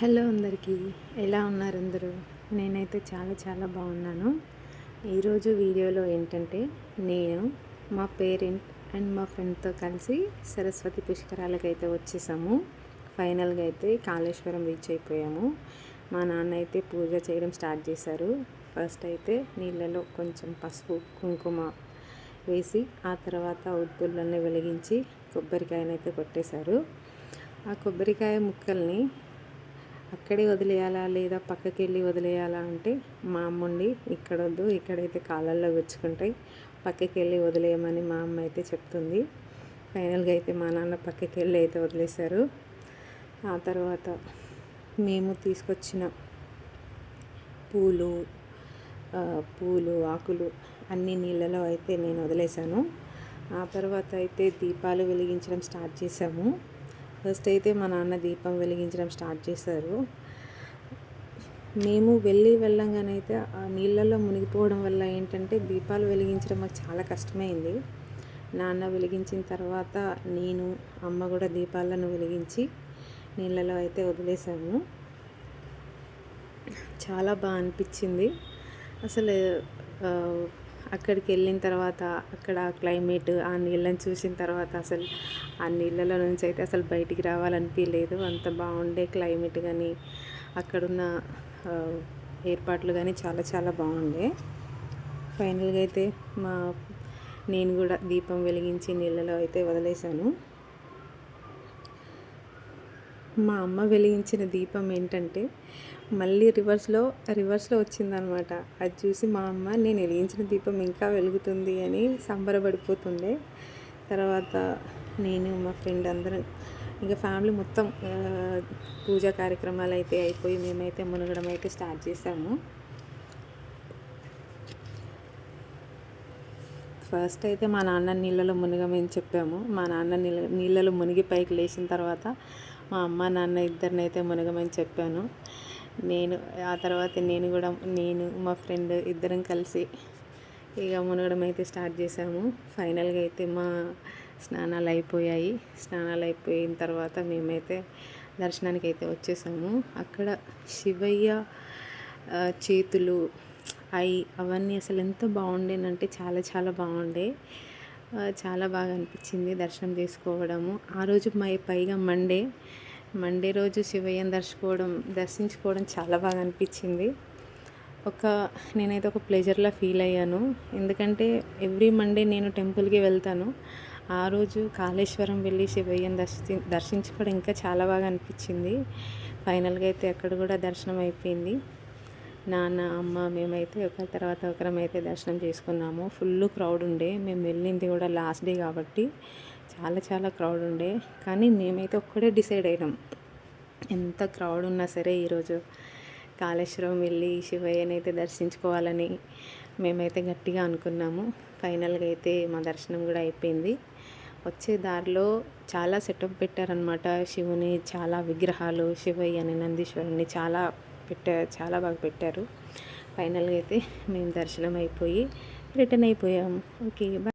Hello అందరికీ. ఎలా ఉన్నారు అందరూ? నేనైతే చాలా చాలా బాగున్నాను. ఈరోజు వీడియోలో ఏంటంటే నేను మా పేరెంట్ అండ్ మా ఫ్రెండ్తో కలిసి సరస్వతి పుష్కరాలకు అయితే వచ్చేసాము. ఫైనల్గా అయితే కాళేశ్వరం రీచ్ అయిపోయాము. మా నాన్న అయితే పూజ చేయడం స్టార్ట్ చేశారు. ఫస్ట్ అయితే నీళ్ళలో కొంచెం పసుపు కుంకుమ వేసి ఆ తర్వాత ఉద్దులన్నీ వెలిగించి కొబ్బరికాయనైతే కొట్టేశారు. ఆ కొబ్బరికాయ ముక్కల్ని అక్కడే వదిలేయాలా లేదా పక్కకి వెళ్ళి వదిలేయాలా అంటే మా అమ్మ ఉండి ఇక్కడ వద్దు ఇక్కడైతే కాలల్లో గుచ్చుకుంటాయి. పక్కకి వెళ్ళి వదిలేయమని మా అమ్మ అయితే చెప్తుంది. ఫైనల్గా అయితే మా నాన్న పక్కకి వెళ్ళి అయితే వదిలేశారు. ఆ తర్వాత మేము తీసుకొచ్చిన పూలు పూలు ఆకులు అన్ని నీళ్ళలో అయితే నేను వదిలేశాను. ఆ తర్వాత అయితే దీపాలు వెలిగించడం స్టార్ట్ చేసాము ఫస్ట్ అయితే మా నాన్న దీపం వెలిగించడం స్టార్ట్ చేశారు. మేము వెళ్ళి వెళ్ళంగానైతే ఆ నీళ్ళల్లో మునిగిపోవడం వల్ల ఏంటంటే దీపాలు వెలిగించడం మాకు చాలా కష్టమైంది. నాన్న వెలిగించిన తర్వాత నేను అమ్మ కూడా దీపాలను వెలిగించి నీళ్ళలో అయితే వదిలేసాము చాలా బాగా అనిపించింది. అసలు అక్కడికి వెళ్ళిన తర్వాత అక్కడ క్లైమేట్ ఆ నీళ్ళని చూసిన తర్వాత అసలు ఆ నీళ్ళలో నుంచి అయితే అసలు బయటికి రావాలనిపించలేదు అంత బాగుండే క్లైమేట్ కానీ అక్కడున్న ఏర్పాట్లు కానీ చాలా చాలా బాగుండే. ఫైనల్గా అయితే మా నేను కూడా దీపం వెలిగించి నీళ్ళలో అయితే వదిలేశాను. మా అమ్మ వెలిగించిన దీపం ఏంటంటే మళ్ళీ రివర్స్లో రివర్స్లో వచ్చిందనమాట. అది చూసి మా అమ్మ నేను వెలిగించిన దీపం ఇంకా వెలుగుతుంది అని సంబరపడిపోతుండే. తర్వాత నేను మా ఫ్రెండ్ అందరం ఇంకా ఫ్యామిలీ మొత్తం పూజా కార్యక్రమాలు అయితే అయిపోయి మేమైతే మునగడం అయితే స్టార్ట్ చేసాము. ఫస్ట్ అయితే మా నాన్న నీళ్ళలో మునగమని చెప్పాము. మా నాన్న నీళ్ళ నీళ్ళలో మునిగి పైకి లేచిన తర్వాత మా అమ్మ నాన్న ఇద్దరిని అయితే మునగమని చెప్పాను. నేను ఆ తర్వాత నేను కూడా నేను మా ఫ్రెండ్ ఇద్దరం కలిసి ఇక మునగడం అయితే స్టార్ట్ చేసాము. ఫైనల్గా అయితే మా స్నానాలు అయిపోయాయి. స్నానాలు అయిపోయిన తర్వాత మేమైతే దర్శనానికి అయితే వచ్చేసాము. అక్కడ శివయ్య చేతులు అవి అవన్నీ అసలు ఎంత బాగుండేనంటే చాలా చాలా బాగుండే. చాలా బాగా అనిపించింది దర్శనం చేసుకోవడము. ఆ రోజు మై పైగా మండే. మండే రోజు శివయ్యం దర్శించుకోవడం దర్శించుకోవడం చాలా బాగా అనిపించింది. ఒక నేనైతే ఒక ప్లెజర్లా ఫీల్ అయ్యాను. ఎందుకంటే ఎవ్రీ మండే నేను టెంపుల్కి వెళ్తాను. ఆ రోజు కాళేశ్వరం వెళ్ళి శివయ్యం దర్శి దర్శించుకోవడం ఇంకా చాలా బాగా అనిపించింది. ఫైనల్గా అయితే అక్కడ కూడా దర్శనం అయిపోయింది. నాన్న అమ్మ మేమైతే ఒకరి తర్వాత ఒకరం అయితే దర్శనం చేసుకున్నాము. ఫుల్ క్రౌడ్ ఉండే. మేము వెళ్ళింది కూడా లాస్ట్ డే కాబట్టి చాలా చాలా క్రౌడ్ ఉండే. కానీ మేమైతే ఒక్కడే డిసైడ్ అయినాం. ఎంత క్రౌడ్ ఉన్నా సరే ఈరోజు కాళేశ్వరం వెళ్ళి శివయ్యని అయితే దర్శించుకోవాలని మేమైతే గట్టిగా అనుకున్నాము. ఫైనల్గా అయితే మా దర్శనం కూడా అయిపోయింది. వచ్చే దారిలో చాలా సెటప్ పెట్టారనమాట శివుని చాలా విగ్రహాలు శివయ్యని నందీశ్వరుని చాలా పెట్టారు చాలా బాగా పెట్టారు. ఫైనల్గా అయితే మేము దర్శనం అయిపోయి రిటర్న్ అయిపోయాము. Okay bye